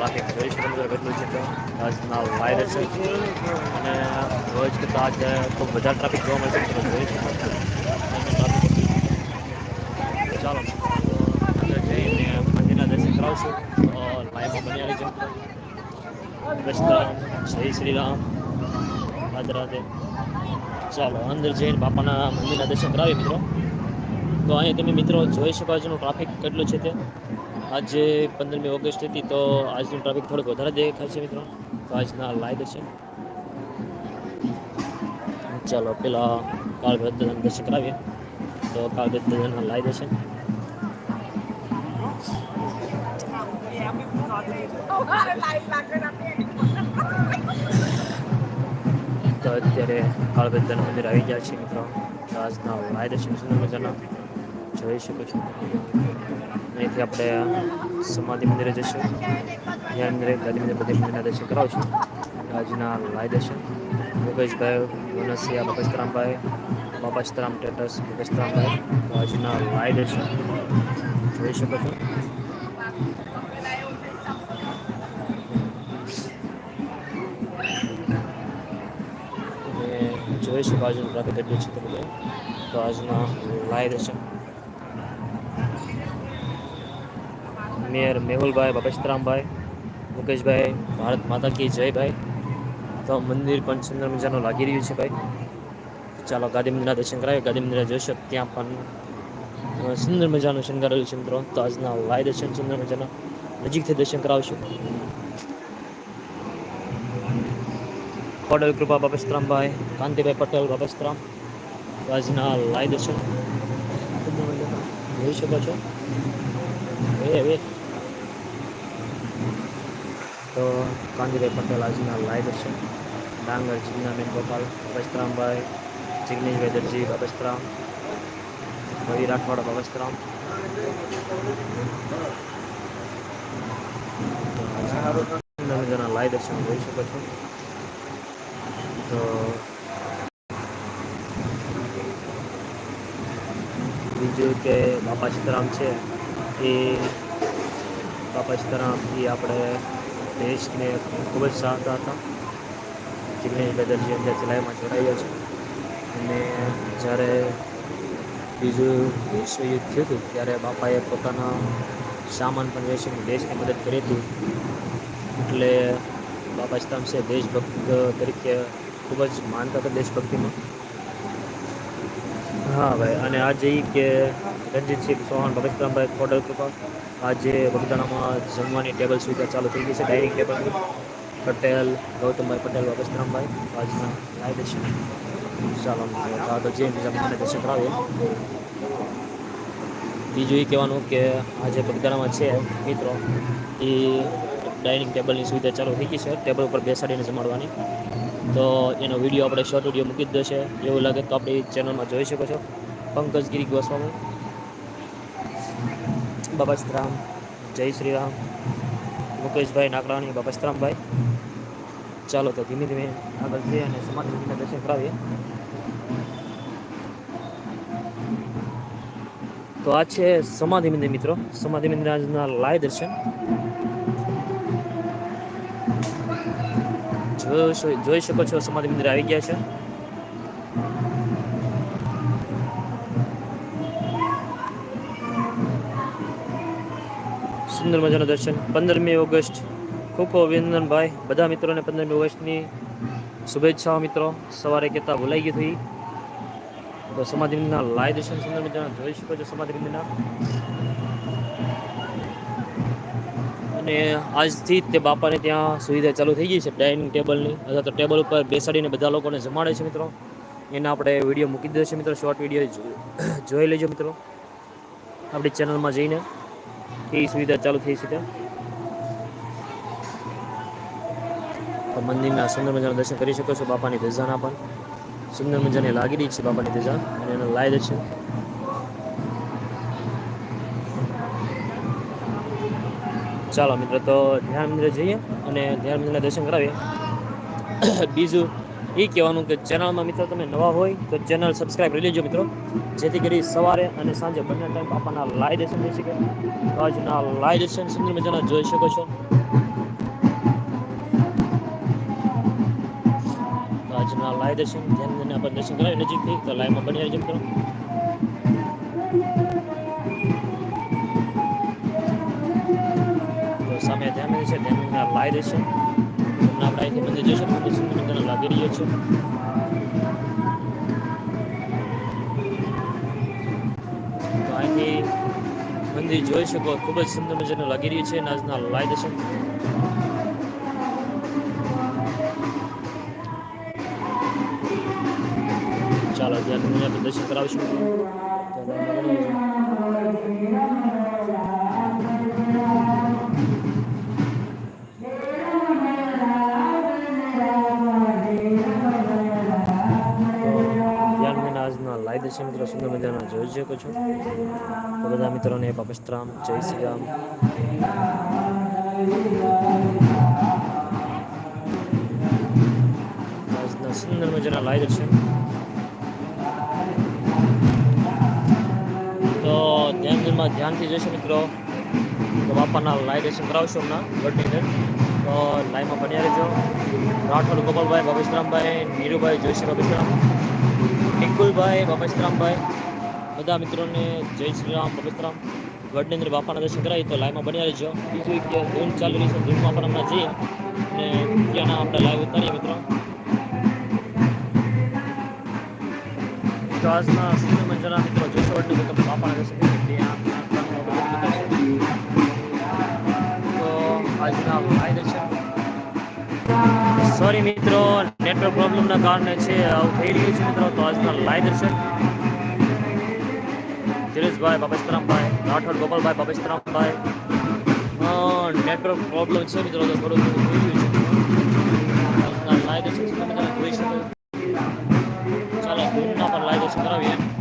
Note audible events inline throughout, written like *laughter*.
Traffic જોઈ શકો મિત્રો કેટલું છે તો આજના વાયરસ છે. અને રોજ કરતા આજે ખૂબ વધારે ટ્રાફિક જોવા મળશે મિત્રો જોઈ શકો ચાલો અંદર જઈને મંદિરના દર્શન કરાવશું. તો લાઈવમાં બની આવી જાઉં જય શ્રી રામ. રાધે રાધે. ચાલો, અંદર જઈને બાપાના મંદિરના દર્શન કરાવીએ મિત્રો. તો અહીંયા તમે મિત્રો જોઈ શકો છો ટ્રાફિક કેટલું છે તે આજે પંદરમી ઓગસ્ટ હતી તો આજનું ટ્રાફિક થોડુંક વધારે દેખાય છે મિત્રો. તો આજના લાઈવ દર્શન ચાલો, પેલા કાળ ભદ્રના દર્શન કરાવીએ. તો કાળ ભદ્રના લાઈવ દર્શન તો અત્યારે કાળભદ્રના મંદિર આવી ગયા છે મિત્રો. આજના લાઈવ દર્શન સુંદર મજાના? જોઈ શકો છો. અહીંથી આપણે સમાધિ મંદિરે જઈશું ધ્યાન મંદિરે ગાંધી મંદિર, બધી મંદિરના દર્શન કરાવશું આજના લાય દર્શન. મુકેશભાઈ, મુનસિયા બકસ્તરામભાઈ બાપાસ્તરામ ટેટસ બકસ્તરામભાઈ આજના લાઈવ દર્શન. જોઈ શકો છો. જોઈ શકો આજનું ટ્રાફિક કેટલું છે તો આજના લાઈવ દર્શન. મેયર મેહુલભાઈ, બપેશરામભાઈ, મુકેશભાઈ, ભારત માતા કી જય ભાઈ. તો મંદિર પણ સુંદર મજાનું લાગી રહ્યું છે ભાઈ. ચાલો ગાંધી મંદિરના દર્શન કરાવીએ. ગાંધી મંદિર જોશો, ત્યાં પણ સુંદર મજાનું શણગારેલું છે મિત્રો. તો આજના લાઈવ દર્શન સુંદર મજાના નજીકથી દર્શન કરાવશું. કોડલ કૃપા બાપસ્તરામભાઈ કાંતિભાઈ પટેલ બાપસ્તરામ તો આજના લાઈવ દર્શન. જોઈ શકો છો? એ. તો કાંતિભાઈ પટેલ આજના લાઈવ છે. ડાંગર, જીજ્ઞાબેન ગોપાલ બાપસ્તરામભાઈ જિગ્નેશભાઈ દરજી બાપસ્તરામ રવિ રાઠવાડા બાપસ્તરામ લાઈવ દર્શન જોઈ શકો છો. તો બીજું કે બાપા સીતારામ છે, એ બાપા સીતારામ, એ આપણે દેશને ખૂબ જ ચાહતા હતા. જિગ્નેશ બેદરજી અંદર જુલાઈમાં જોડાયા છે. અને જ્યારે બીજું વિશ્વયુદ્ધ થયું હતું, ત્યારે બાપાએ પોતાના સામાન પણ વેચીને દેશની મદદ કરી હતી. એટલે બાપા સ્તંભ દેશભક્ત તરીકે ખૂબ જ માનતા હતા દેશભક્તિમાં. હા ભાઈ, અને આજે ઈ કે રણજીતસિંહ ચૌહાણ ભગતરામભાઈ ખોડલ કૃપા. આજે વગદાણામાં જમવાની ટેબલ સુવિધા ચાલુ થઈ ગઈ છે. Dining table, Patel, Gautambhai Patel, Bhagatrambhai. આજના લાઈ દર્શન. ચાલો જે બીજા મને દર્શન કરાવીએ. બીજું એ કહેવાનું કે આજે બગદાણામાં છે, મિત્રો. એ ડાઇનિંગ ટેબલની સુવિધા ચાલુ થઈ ગઈ છે. ટેબલ ઉપર બેસાડીને જમાડવાની. તો એનો વીડિયો આપણે શોર્ટ વીડિયો મૂકી જ દેશે એવું લાગે તો આપણી ચેનલમાં જોઈ શકો છો. પંકજગીરી ગોસ્વામી. બાબાસ્તરામ જય શ્રી રામ મુકેશભાઈ નાકડાણી બાબાસ્તરામભાઈ ચાલો તો ધીમે ધીમે આગળ જઈએ અને સમાધિ મંદિરના દર્શન કરાવીએ. તો આ છે સમાધિ મંદિર મિત્રો. સમાધિ મંદિર આજના લાય દર્શન. જોઈ શકો છો સમાધિ મંદિર આવી ગયા છે. સુંદર મજાનું દર્શન. પંદરમી ઓગસ્ટ, ખૂબ ખૂબ અભિનંદન ભાઈ. બધા મિત્રોને પંદરમી ઓગસ્ટની શુભેચ્છાઓ મિત્રો. સવારે કહેતા ભૂલાઈ ગયું થઈ તો સમાધિ મંદિરના લાઈવ દર્શન સુંદર મજાના જોઈ શકો છો સમાધિ મંદિરના અને આજથી તે બાપાને ત્યાં સુવિધા ચાલુ થઈ ગઈ છે ડાઇનિંગ ટેબલની. અથવા તો ટેબલ ઉપર બેસાડીને બધા લોકોને જમાડે છે મિત્રો. એના આપણે વીડિયો મૂકી દેશે મિત્રો. શોર્ટ વીડિયો જોઈ લેજો મિત્રો. આપણી ચેનલમાં જઈને. એ સુવિધા ચાલુ થઈ છે તો મંદિરના સુંદર મજાના દર્શન કરી શકો છો, બાપાની ધજાના પણ. સુંદર મજાની લાગી રહી છે બાપાની ધજા, અને એનો લાય દર્શન ચાલો મિત્રો, તો ધ્યાન મંદિરે જઈએ અને ધ્યાન મંદિરના દર્શન કરાવીએ. *coughs* બીજું એ કહેવાનું કે ચેનલમાં મિત્રો તમે નવા હોય તો ચેનલ સબસ્ક્રાઈબ કરી લેજો મિત્રો. જેથી કરી સવારે અને સાંજે બંને ટાઈમ આપણના લાઈવ દર્શન થઈ શકે. તો આજના લાઈવ દર્શન સુંદર મજાના જોઈ શકો છો. આજના લાઈવ દર્શન ધ્યાન ધ્યાન આપણે દર્શન કરાવી નજીકથી તો લાઈવમાં બની રહેજો મિત્રો. તો સામે ધ્યાન છે ધ્યાન લાઈવ દર્શન. અહીંથી મંદિર જોશો. મંદિર સુંદર મજાનો લાગી રહ્યો છે. તો અહીંથી મંદિર જોઈ શકો. ખૂબ જ સુંદર મજાનું લાગી રહ્યું છે. અને આજના લાઈવ દર્શન. ચાલો, ત્યાં તમને આપણે દર્શન કરાવીશું. શકો છો તો બધા મિત્રોને પાપસ્તરામ જય શ્રી રામ આજના સુંદર મજાના લાઈવ દર્શન તો ધ્યાન ધ્યાનમાં ધ્યાનથી જોઈશું મિત્રો તો બાપાના લાઈવ દર્શન કરાવશો હમણાં ગઢની અંદર તો લાઈવમાં બન્યા રહેજો રાઠોડ ગોપાલભાઈ બાબેશરામભાઈ નીરુભાઈ જોશી બાબેશરામ નિકુલભાઈ બાબેશરામભાઈ બધા મિત્રોને જય શ્રી રામ બાબેશરામ ગઢની અંદર બાપાના દર્શન કરાવી તો લાઈવમાં બન્યા રહેજો. બીજું એક ધૂન ચાલુ રહી છે ધૂનમાં પણ હમણાં જઈએ. અને ત્યાંના આપણે લાઈવ ઉતારીએ મિત્રો. તો આજના સુંદર મંજરના મિત્રો જોશો એટલે તો બાપાના દર્શન કરી તો આજના ભાઈ દર્શન. સોરી મિત્રો નેટવર્ક પ્રોબ્લેમના કારણે છે, આવું થઈ રહ્યું છે મિત્રો. તો આજના લાઈવ દર્શન. જિરેશભાઈ બાબેસ્તરામભાઈ રાઠોડ, ગોપાલભાઈ બાબેસ્તરામભાઈ નેટવર્ક પ્રોબ્લેમ છે મિત્રો, તો થોડું થોડું જોઈ શકો. ચાલો લાઈવ દર્શન કરાવીએ.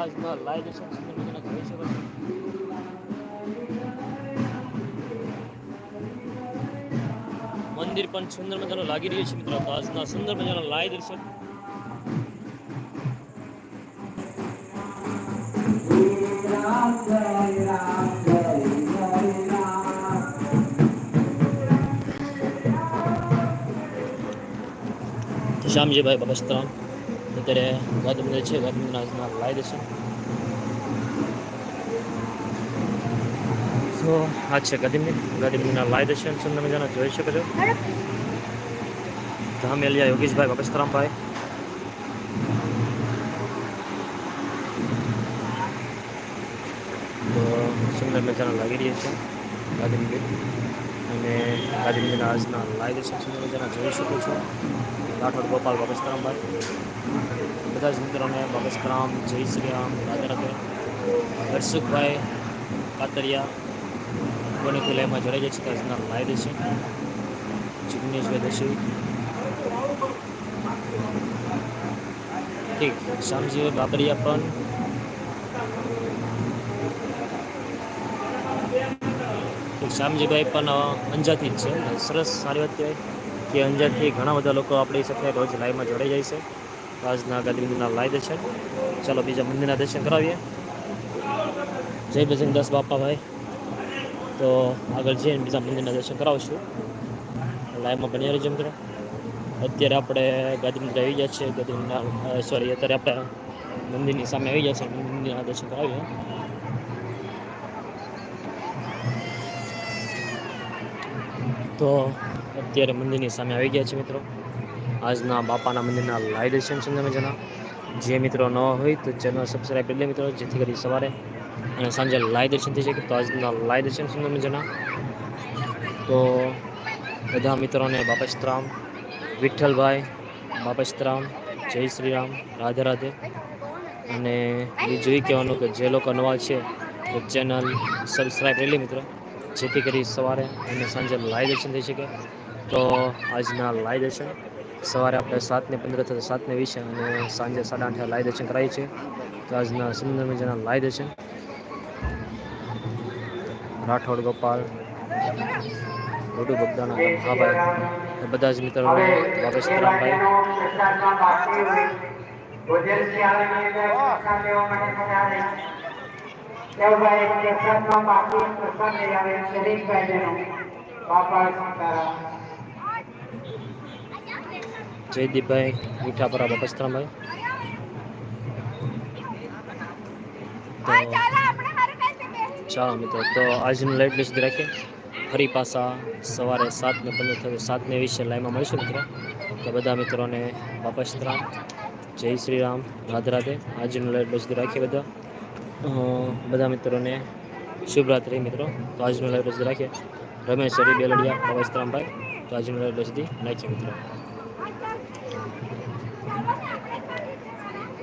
આજના લાઈવ દર્શન તમે મજાના જોઈ શકો છો. મંદિર પણ સુંદર મજાનું લાગી રહ્યું છે મિત્રો. તો આજના સુંદર મજાના લાઈવ દર્શન. શ્યામજીભાઈ બગસ્તરામ અત્યારે ગાંધી મંદિર છે ગાંધી આજના લાઈ દેશે તો આ છે ગાંધી મંદિર ગાંધી લાઈ દર્શન સુંદર મજાના જોઈ શકો છો. ધામેલિયા યોગેશભાઈ બગસ્તરામભાઈ તો સુંદર મજાના લાગી રહ્યા છે ગાંધી મંદિર અને ગાંધી આજના લાઈ દર્શન સુંદર મજાના જોઈ શકો છો. રાઠોડ ગોપાલ બગસ્તરામભાઈ બધા જ મિત્રોને બગસ્તરામ જય શ્રી રામ, રાધે રાધે. હર્ષુખભાઈ કાતરિયા, કોની ખુલાઈમાં જોડાઈ જાય છે તો આજના લાઈ દર્શન જિગ્નેશભાઈ દશી ઠીક શ્યામજી બાબરિયા પણ. શ્યામજીભાઈ પણ અંજાથી જ છે. સરસ સારી વાત કહેવાય કે અંજારથી ઘણા બધા લોકો આપણી સાથે રોજ લાઈવમાં જોડાઈ જાય છે. આજના ગાંધી મંદિરના લાઈ દર્શન ચાલો બીજા મંદિરના દર્શન કરાવીએ. જય બજરંગદાસ બાપાભાઈ. તો આગળ જઈને બીજા મંદિરના દર્શન કરાવશું. લાઈવમાં બની રહેજો મિત્રો. અત્યારે આપણે ગાંધી મંદિર આવી ગયા છે. ગાંધી મંદિરના સોરી અત્યારે આપણે મંદિરની સામે આવી ગયા છે. મંદિરના દર્શન કરાવીએ. તો અત્યારે મંદિરની સામે આવી ગયા છે મિત્રો. આજના બાપાના મંદિરના લાઈવ દર્શન તમે મજાના જે મિત્રો ન હોય તો ચેનલ સબસ્ક્રાઈબ કરી લે મિત્રો, જેથી કરી સવારે અને સાંજે લાઈવ દર્શન થઈ શકે. તો આજના લાઈવ દર્શન તમે મજાના તો બધા મિત્રોને બાપસ્તરામ વિઠ્ઠલભાઈ બાપસ્તરામ જય શ્રી રામ, રાધે રાધે. અને એ જોઈ કહેવાનું કે જે લોકો નવા છે, તો ચેનલ સબસ્ક્રાઈબ કરી લે મિત્રો, જેથી કરી સવારે અને સાંજે લાઈવ દર્શન થઈ શકે. તો આજના લાઈવ દર્શન સવારે આપણે સાતને પંદર થતા સાતને વીસે અને સાંજે સાડા આઠે લાઈવ દર્શન કરાવીએ છીએ. તો આજના સુંદર મજાના લાઈવ દર્શન રાઠોડ, ગોપાલ, મોટું બગદાણા મહાભાઈ એ બધા જ મિત્રોને વાપસ રામભાઈ. ભોજનથી આવીને પ્રસાદ લેવા માટે બધા આવે દેવભાઈ પ્રસાદમાં બાકી પ્રસાદ લઈ આવે શરીફભાઈ જેનો બાપા સીતારામ જયદીપભાઈ મીઠાપરા બપસ્તરામભાઈ. તો ચાલો મિત્રો તો આજનું લાઈટ લિસ્ટ રાખીએ. ફરી પાછા સવારે સાત ને પંદર થયું સાત ને વીસે લાઈવમાં મળીશું મિત્રો. તો બધા મિત્રોને વાપસ રામ જય શ્રી રામ રાધે રાધે. આજનું લાઈટ લિસ્ટ રાખીએ બધા. અ, બધા મિત્રોને શુભરાત્રિ મિત્રો. તો આજનું લાઈવ લિસ્ટ રાખીએ. રમેશ હરી બેલડિયા વાપસ રામભાઈ તો આજનું લાઈવ લિસ્ટ રાખીએ મિત્રો.